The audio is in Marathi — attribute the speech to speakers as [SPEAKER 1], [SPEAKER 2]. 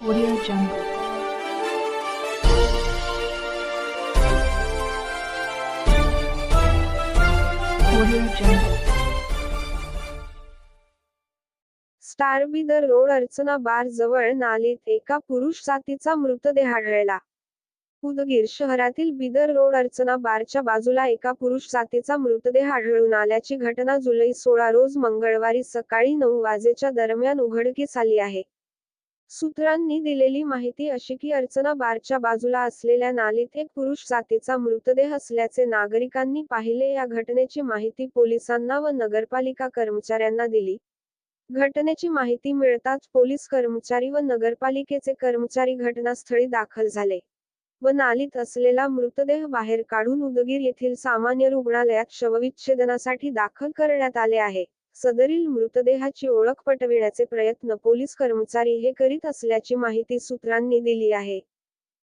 [SPEAKER 1] Audio Jungle. Audio Jungle.
[SPEAKER 2] Star Bidar road Archana bar जवळ नालीत एका पुरुष जातीचा मृतदेह आढळला उदगीर शहरातील बिदर रोड अर्चना बारच्या बाजूला एका पुरुष जातीचा मृतदेह आढळून आल्याची घटना जुलै सोळा रोज मंगळवारी सकाळी नऊ वाजेच्या दरम्यान उघडकीस आली आहे सूत्रांनी दिलेली माहिती अशी की अर्चना बारच्या बाजूला असलेल्या नालीत एक पुरुष जातीचा मृतदेह असल्याचे नागरिकांनी पाहिले. या घटनेची माहिती पोलिसांना व नगरपालिका कर्मचाऱ्यांना दिली. घटनेची माहिती मिळताच पोलीस कर्मचारी व नगरपालिकेचे कर्मचारी घटनास्थळी दाखल झाले व नालीत असलेला मृतदेह बाहेर काढून उदगीर येथील सामान्य रुग्णालयात शवविच्छेदनासाठी दाखल करण्यात आले आहे. सदरील मृतदेहाची ओळख पटविण्याचे प्रयत्न पोलीस कर्मचारी हे करीत असल्याची माहिती सूत्रांनी दिली आहे.